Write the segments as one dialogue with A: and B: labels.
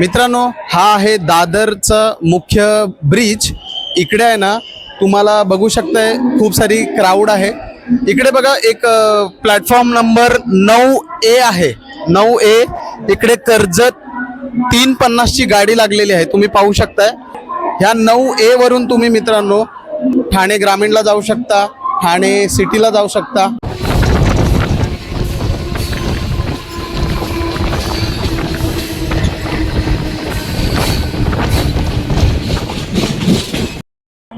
A: मित्रांनो हा आहे दादरचं मुख्य ब्रिज. इकडे आहे ना तुम्हाला बघू शकताय खूप सारी क्राऊड आहे. इकडे बघा एक प्लॅटफॉर्म नंबर नऊ ए आहे. नऊ ए इकडे कर्जत तीन पन्नासची गाडी लागलेली आहे. तुम्ही पाहू शकताय. ह्या नऊ ए वरून तुम्ही मित्रांनो ठाणे ग्रामीणला जाऊ शकता ठाणे सिटीला जाऊ शकता.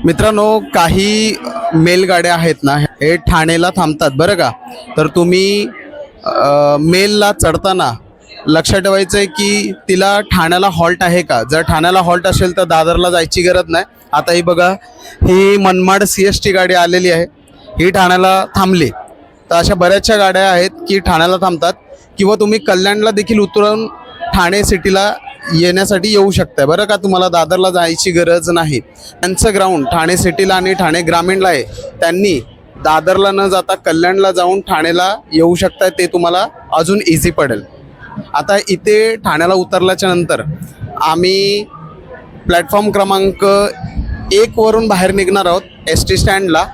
A: मित्रांनो काही मेलगाड्या आहेत ना हे ठाणेला थांबतात बरं का? तर तुम्ही मेलला चढताना लक्षात ठेवायचं आहे की तिला ठाण्याला हॉल्ट आहे का? जर ठाण्याला हॉल्ट असेल तर दादरला जायची गरज नाही. आता ही बघा ही मनमाड सी एस टी गाडी आलेली आहे. ही ठाण्याला थांबली. तर अशा बऱ्याचशा गाड्या आहेत की ठाण्याला थांबतात. किंवा तुम्ही कल्याणला देखील उतरून ठाणे सिटीला येण्यासाठी येऊ शकताय. बरं का तुम्हाला दादरला जायची गरज नाही. त्यांचं ग्राउंड ठाणे सिटीला आणि ठाणे ग्रामीणला आहे. त्यांनी दादरला न जाता कल्याणला जाऊन ठाणेला येऊ शकताय ते तुम्हाला अजून इझी पडेल. आता इथे ठाण्याला उतरल्याच्या नंतर आम्ही प्लॅटफॉर्म क्रमांक एकवरून बाहेर निघणार आहोत एस टी स्टँडला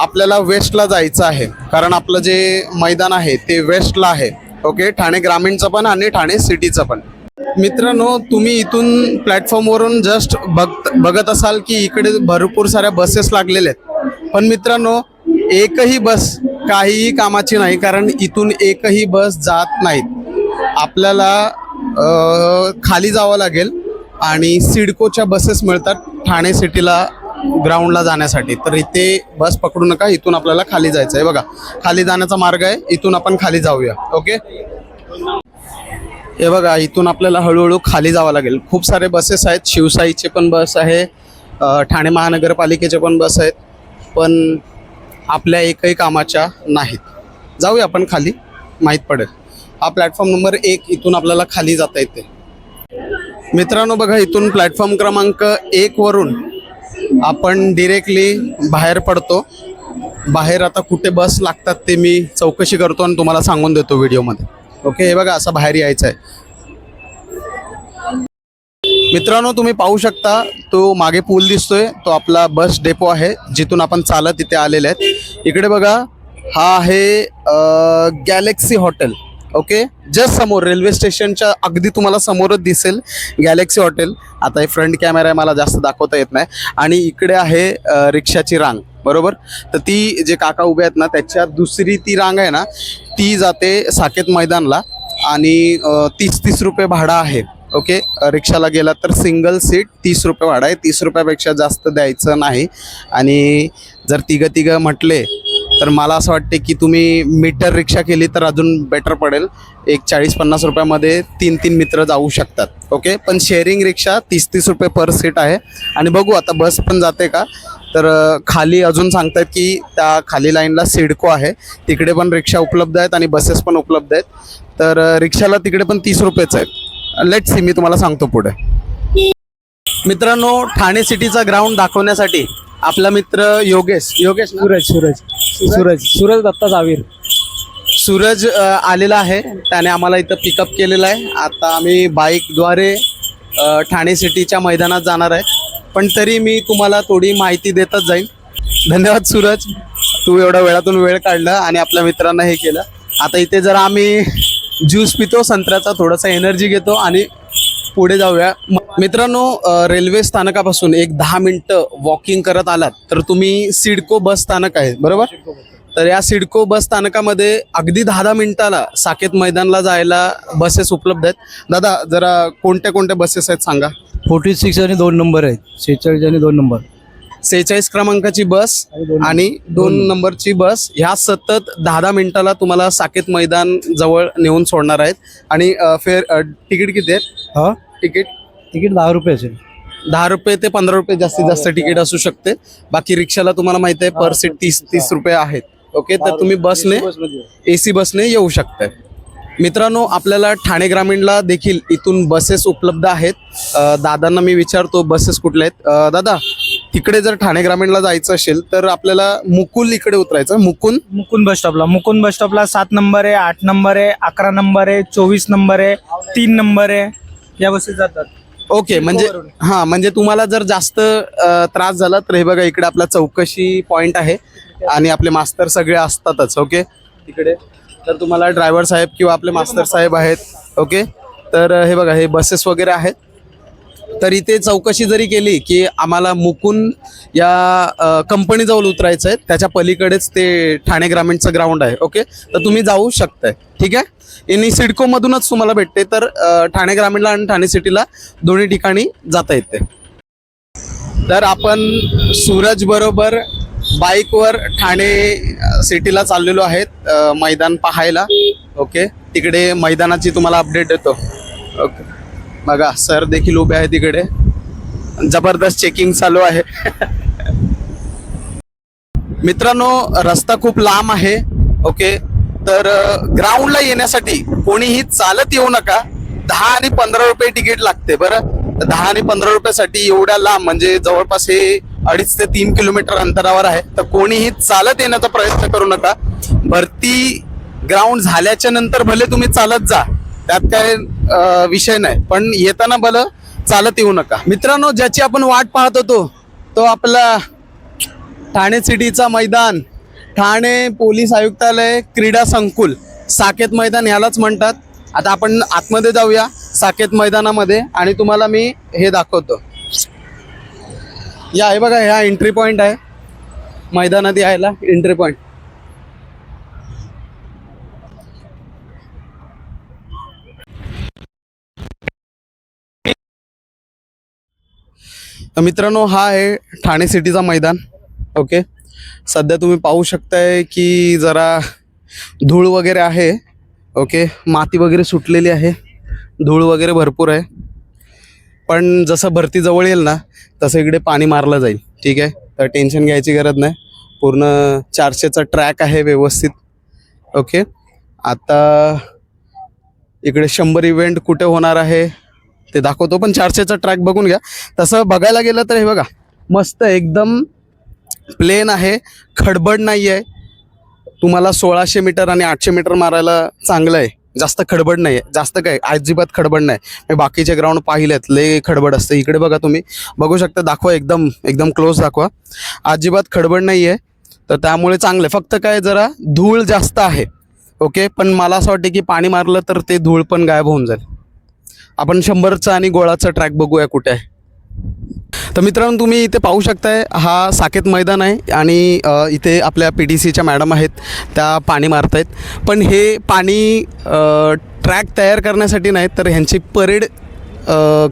A: आपल्याला वेस्टला जायचं आहे. कारण आपलं जे मैदान आहे ते वेस्टला आहे. ओके ठाणे ग्रामीणचं पण आणि ठाणे सिटीचं पण. मित्रांनो तुम्ही इथून प्लॅटफॉर्मवरून जस्ट बघ बघत असाल की इकडे भरपूर साऱ्या बसेस लागलेल्या आहेत. पण मित्रांनो एकही बस काहीही कामाची नाही कारण इथून एकही बस जात नाहीत. आपल्याला खाली जावं लागेल आणि सिडकोच्या बसेस मिळतात. ठाणे सिटीला ग्राउंडला जाण्यासाठी. तर इथे बस पकडू नका इथून आपल्याला खाली जायचं आहे बघा खाली जाण्याचा मार्ग आहे इथून आपण खाली जाऊया ओके? हे बघा इथून आपल्याला हळूहळू खाली जावं लागेल. खूप सारे बसेस आहेत शिवसाईचे पण बस आहे ठाणे महानगरपालिकेचे पण बस आहेत पण आपल्या एकही कामाच्या नाहीत. जाऊया आपण खाली माहीत पडेल. हा प्लॅटफॉर्म नंबर एक इथून आपल्याला खाली जाता येते. मित्रांनो बघा इथून प्लॅटफॉर्म क्रमांक एक वरून आपण डिरेक्टली बाहेर पडतो. बाहेर आता कुठे बस लागतात ते मी चौकशी करतो आणि तुम्हाला सांगून देतो व्हिडिओमध्ये. ओके हे बघा असं बाहेर यायचं आहे मित्रांनो तुम्ही पाहू शकता तो मागे पूल दिसतोय. तो आपला बस डेपो आहे. जिथून आपण चालत इथे आलेले आहेत. इकडे बघा हा आहे गॅलेक्सी हॉटेल ओके जस्ट समोर रेल्वे स्टेशनच्या अगदी तुम्हाला समोरच दिसेल गॅलेक्सी हॉटेल आता हे फ्रंट कॅमेरा आहे मला जास्त दाखवता येत नाही. आणि इकडे आहे रिक्षाची रांग. बरोबर? तर ती जे काका उभे आहेत ना त्याच्या दुसरी ती रांग आहे ना ती जाते साकेत मैदानला. आणि तीस तीस रुपये भाडं आहे. ओके रिक्षाला गेला तर सिंगल सीट तीस रुपये भाडं आहे. तीस रुपयापेक्षा जास्त द्यायचं नाही. आणि जर तिघं तिघं म्हटले तर मला असं वाटते की तुम्ही मीटर रिक्षा केली तर अजून बेटर पडेल. एक चाळीस पन्नास रुपयामध्ये तीन तीन मित्र जाऊ शकतात. ओके पण शेअरिंग रिक्षा तीस तीस रुपये पर सीट आहे. आणि बघू आता बस पण जाते का? तर खाली अजून सांगतात की त्या खाली लाईनला सिडको आहे. तिकडे पण रिक्षा उपलब्ध आहेत आणि बसेस पण उपलब्ध आहेत. तर रिक्षाला तिकडे पण तीस रुपयेच आहेत. लेट सी मी तुम्हाला सांगतो पुढे. मित्रांनो ठाणे सिटीचा ग्राउंड दाखवण्यासाठी आपला मित्र योगेश योगेश ना?
B: सूरज सूरज. सूरज? सूरज. दत्ता जावीर.
A: सूरज अ, आलेला आहे. त्याने आम्हाला इथं पिकअप केलेलं आहे. आता आम्ही बाईकद्वारे अ, ठाणे सिटीच्या मैदानात जाणार आहे. पण तरी मी तुम्हाला थोडी माहिती देतच जाईल धन्यवाद सूरज. तू एवढा वेळातून वेळ काढला आणि आपल्या मित्रांना हे केलं. आता इथे जर आम्ही ज्यूस पितो संत्र्याचा थोडासा एनर्जी घेतो आणि पुढे जाऊया. मित्रांनो रेल्वे स्थानकापासून एक दहा मिनटं वॉकिंग करत आलात तर तुम्ही सिडको बस स्थानक आहे बरोबर? तर या सिडको बस स्थानकामध्ये अगदी दहा दहा मिनिटाला साकेत मैदानला जायला बसेस उपलब्ध आहेत. दादा जरा कोणत्या कोणत्या बसेस आहेत सांगा.
B: फोर्टी सिक्स आणि दोन नंबर आहेत. शेहेचाळीस आणि दोन नंबर.
A: सेहेचाळीस क्रमांकाची बस
B: आणि दोन-
A: नंबरची बस ह्या सतत दहा दहा मिनिटाला तुम्हाला साकेत मैदान जवळ नेऊन सोडणार आहेत. आणि अ, तिकीट किती आहे
B: हा?
A: तिकीट?
B: तिकीट दहा रुपये असेल.
A: दहा रुपये ते पंधरा रुपये जास्तीत जास्त तिकीट असू शकते. बाकी रिक्षाला तुम्हाला माहिती आहे पर सीट तीस तीस रुपये आहेत. ओके तर तुम्ही बसने ए सी बसने येऊ शकताय. मित्रांनो आपल्याला ठाणे ग्रामीणला देखील इथून बसेस उपलब्ध आहेत. दादांना मी विचारतो बसेस कुठल्या आहेत? दादा तिकडे जर ठाणे ग्रामीणला जायचं असेल तर आपल्याला मुकुल इकडे उतरायचं. मुकुंद
C: मुकुंद बस स्टॉपला मुकुंद बस स्टॉपला सात नंबर आहे आठ नंबर आहे अकरा नंबर आहे चोवीस नंबर आहे तीन नंबर आहे. या बसेस जातात.
A: ओके म्हणजे
C: वरून.
A: हा म्हणजे तुम्हाला जर जास्त अ, त्रास झाला तर हे बघा इकडे आपला चौकशी पॉइंट आहे आणि आपले मास्तर सगळे असतातच ओके? तिकडे तर तुम्हाला ड्रायव्हर साहेब किंवा आपले मास्तर साहेब आहेत ओके? तर अ, हे बघा हे बसेस वगैरे आहेत. तर इथे चौकशी जरी केली की आम्हाला मुकुंद या कंपनीजवळ उतरायचं आहे त्याच्या पलीकडेच ते ठाणे ग्रामीणचं ग्राउंड आहे ओके? तर तुम्ही जाऊ शकताय ठीक आहे? आणि सिडकोमधूनच तुम्हाला भेटते. तर ठाणे ग्रामीणला आणि ठाणे सिटीला दोन्ही ठिकाणी जाता येते. तर आपण सूरज बरोबर बाईकवर ठाणे सिटीला चाललेलो आहेत. मैदान पाहायला. ओके? तिकडे मैदानाची तुम्हाला अपडेट देतो. ओके. बघा सर देखील उभे आहे तिकडे जबरदस्त चेकिंग चालू आहे. मित्रांनो रस्ता खूप लांब आहे. ओके? तर ग्राउंडला येण्यासाठी कोणीही चालत येऊ नका. दहा आणि पंधरा रुपये तिकीट लागते बरं. दहा आणि पंधरा रुपयासाठी एवढ्या लांब म्हणजे जवळपास हे अडीच ते तीन किलोमीटर अंतरावर आहे. तर कोणीही चालत येण्याचा प्रयत्न करू नका. भरती ग्राउंड झाल्याच्यानंतर भले तुम्ही चालत जा त्यात काय विषय नाही. पण येताना भलं चालत येऊ नका. मित्रांनो ज्याची आपण वाट पाहत होतो तो आपला ठाणे सिटीचा मैदान. ठाणे पोलीस आयुक्तालय क्रीडा संकुल साकेत मैदान ह्यालाच म्हणतात. आता आपण आतमध्ये जाऊया साकेत मैदानामध्ये आणि तुम्हाला मी हे दाखवतो. या आहे बघा ह्या एंट्री पॉईंट आहे. मैदानात यायला एंट्री पॉईंट मित्रांनो हा आहे ठाणे सिटीचा मैदान. ओके सध्या तुम्ही पाहू शकताय की जरा धूळ वगैरे आहे ओके? माती वगैरे सुटलेली आहे. धूळ वगैरे भरपूर आहे. पण जसं भरती जवळ येईल ना तसं इकडे पाणी मारलं जाईल. ठीक आहे? तर टेन्शन घ्यायची गरज नाही. पूर्ण चारशेचा ट्रॅक आहे व्यवस्थित. ओके? आता इकडे शंभर इव्हेंट कुठे होणार आहे ते दाखवतो. पण चारशेचा ट्रॅक बघून घ्या. तसं बघायला गेलं तर हे बघा मस्त एकदम प्लेन आहे खडबड नाही आहे तुम्हाला सोळाशे मीटर आणि आठशे मीटर मारायला चांगलं आहे. जास्त खडबड नाही आहे जास्त काय अजिबात खडबड नाही. मी बाकीचे ग्राउंड पाहिलेत लय खडबड असते. इकडे बघा तुम्ही. बघू शकता दाखवा एकदम एकदम क्लोज दाखवा. अजिबात खडबड नाही आहे तर त्यामुळे चांगलं आहे. फक्त काय जरा धूळ जास्त आहे. ओके? पण मला असं वाटतं की पाणी मारलं तर ते धूळ पण गायब होऊन जाईल. आपण शंभरचा आणि गोळाचा ट्रॅक बघूया कुठे आहे. तर मित्रांनो तुम्ही इथे पाहू शकताय हा साकेत मैदान आहे आणि इथे आपल्या पी डी सीच्या मॅडम आहेत त्या पाणी मारत आहेत पण हे पाणी ट्रॅक तयार करण्यासाठी नाही तर ह्यांची परेड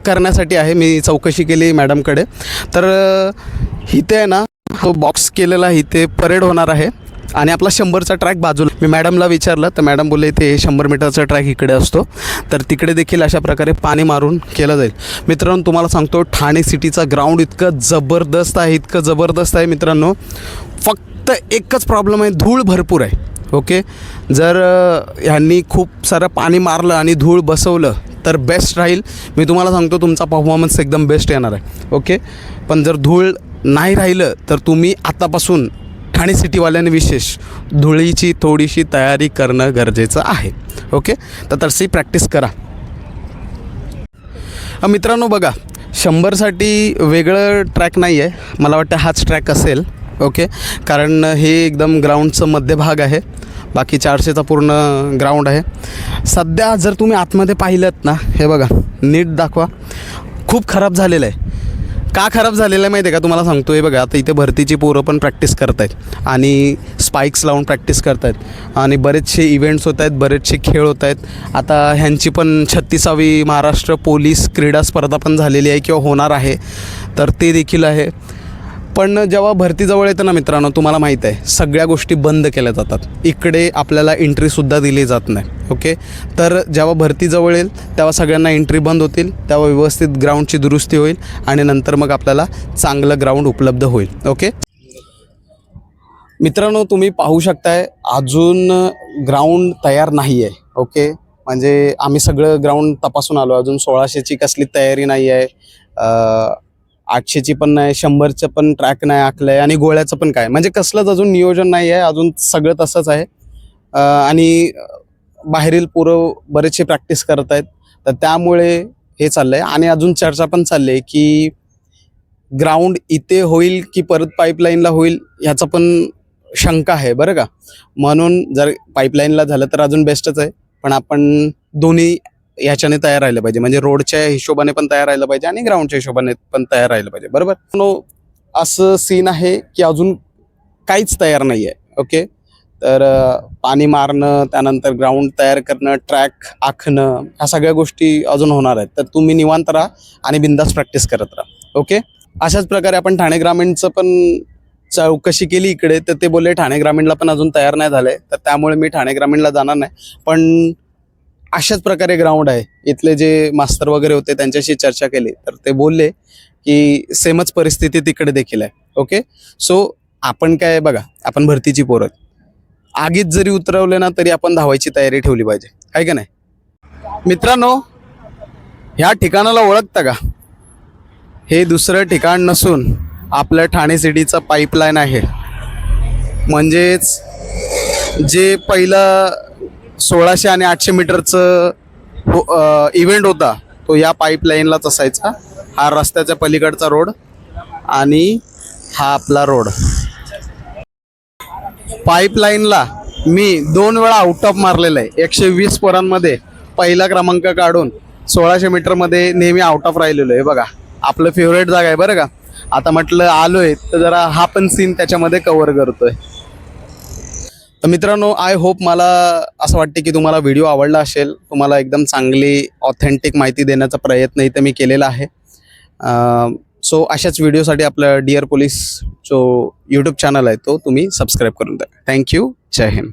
A: करण्यासाठी आहे. मी चौकशी केली मॅडमकडे. तर इथे आहे ना बॉक्स केलेला इथे परेड होणार आहे. आणि आपला शंभरचा ट्रॅक बाजूला मी मॅडमला विचारलं तर मॅडम बोलले ते शंभर मीटरचा ट्रॅक इकडे असतो. तर तिकडे देखील अशा प्रकारे पाणी मारून केलं जाईल. मित्रांनो तुम्हाला सांगतो ठाणे सिटीचा ग्राउंड इतकं जबरदस्त आहे इतकं जबरदस्त आहे मित्रांनो. फक्त एकच प्रॉब्लेम आहे धूळ भरपूर आहे. ओके जर ह्यांनी खूप सारं पाणी मारलं आणि धूळ बसवलं तर बेस्ट राहील. मी तुम्हाला सांगतो तुमचा परफॉर्मन्स एकदम बेस्ट येणार आहे. ओके पण जर धूळ नाही राहिलं तर तुम्ही आतापासून ठाणे सिटीवाल्याने विशेष धुळीची थोडीशी तयारी करणं गरजेचं आहे. ओके तर तशी प्रॅक्टिस करा. मित्रांनो बघा शंभरसाठी वेगळं ट्रॅक नाही आहे मला वाटतं हाच ट्रॅक असेल. ओके कारण हे एकदम ग्राउंडचं मध्यभाग आहे. बाकी चारशेचा पूर्ण ग्राउंड आहे. सध्या जर तुम्ही आतमध्ये पाहिलं ना हे बघा नीट दाखवा. खूप खराब झालेलं आहे. का खराब झालेलं आहे माहिती आहे का? तुम्हाला सांगतो हे बघा आता इथे भरतीची पोरं पण प्रॅक्टिस करत आहेत आणि स्पाईक्स लावून प्रॅक्टिस करत आहेत आणि बरेचसे इव्हेंट्स होत आहेत बरेचसे खेळ होत आहेत आता ह्यांची पण छत्तीसावी महाराष्ट्र पोलीस क्रीडा स्पर्धा पण झालेली आहे किंवा होणार आहे. तर ते देखील आहे. पण जेव्हा भरतीजवळ येतं ना मित्रांनो तुम्हाला माहीत आहे सगळ्या गोष्टी बंद केल्या जातात. इकडे आपल्याला एंट्रीसुद्धा दिली जात नाही ओके तर जेव्हा भरती जवळ येईल तेव्हा सगळ्यांना एंट्री बंद होतील तेव्हा व्यवस्थित ग्राउंडची दुरुस्ती होईल आणि नंतर मग आपल्याला चांगलं ग्राउंड उपलब्ध होईल ओके मित्रांनो तुम्ही पाहू शकताय अजून ग्राउंड तयार नाही आहे ओके म्हणजे आम्ही सगळं ग्राउंड तपासून आलो अजून सोळाशेची कसली तयारी नाही आहे आठशेची पण नाही शंभरचं पण ट्रॅक नाही आखलंय आणि गोळ्याचं पण काय? म्हणजे कसलंच अजून नियोजन नाही आहे अजून सगळं तसंच आहे. आणि बाहेरील पोरं बरेचसे प्रॅक्टिस करत आहेत. तर त्यामुळे हे चाललंय. आणि अजून चर्चा पण चालली आहे की ग्राउंड इथे होईल की परत पाईपलाईनला होईल ह्याचा पण शंका आहे बरं का? म्हणून जर पाईपलाईनला झालं तर अजून बेस्टच आहे. पण आपण दोन्ही ह्याच्याने तयार राहिलं पाहिजे. म्हणजे रोडच्या हिशोबाने पण तयार राहिलं पाहिजे आणि ग्राउंडच्या हिशोबाने पण तयार राहिलं पाहिजे. बरोबर? नो असं सीन आहे की अजून काहीच तयार नाही आहे ओके? तर पाणी मारणं त्यानंतर ग्राउंड तयार करणं ट्रॅक आखणं ह्या सगळ्या गोष्टी अजून होणार आहेत. तर तुम्ही निवांत राहा आणि बिंदास प्रॅक्टिस करत राहा. ओके? अशाच प्रकारे आपण ठाणे ग्रामीणचं पण चौकशी केली इकडे. तर ते बोलले ठाणे ग्रामीणला पण अजून तयार नाही झाले तर त्यामुळे मी ठाणे ग्रामीणला जाणार नाही. पण अशाच प्रकारे ग्राउंड आहे. इथले जे मास्तर वगैरे होते त्यांच्याशी चर्चा केली. तर ते बोलले की सेमच परिस्थिती तिकडे देखील आहे. ओके सो आपण काय बघा आपण भरतीची पोरं आगीत जरी उतरवले ना तरी आपण धावायची तयारी ठेवली पाहिजे. आहे का नाही? मित्रांनो ह्या ठिकाणाला ओळखता का? हे दुसरं ठिकाण नसून आपलं ठाणे सिटीचं पाईपलाईन आहे. म्हणजेच जे पहिलं सोळाशे आणि आठशे मीटरचं हो इव्हेंट होता. तो या पाईपलाईनलाच असायचा हा रस्त्याच्या पलीकडचा रोड आणि हा आपला रोड पाईपलाईनला मी दोन वेळा आउट ऑफ मारलेलं आहे. एकशे वीस पोरांमध्ये पहिला क्रमांक काढून सोळाशे मीटरमध्ये नेहमी आउट ऑफ राहिलेलो आहे. बघा आपलं फेवरेट जागा आहे बरं का? आता म्हटलं आलोय तर जरा हा पण सीन त्याच्यामध्ये कव्हर करतोय. तर मित्रांनो आय होप मला असं वाटते की तुम्हाला व्हिडिओ आवडला असेल. तुम्हाला एकदम चांगली ऑथेंटिक माहिती देण्याचा प्रयत्न इथं मी केलेला आहे. सो अशाच व्हिडिओसाठी आपलं डिअर पोलीस जो यूट्यूब चॅनल आहे तो तुम्ही सबस्क्राईब करून द्या. थँक्यू जय हिंद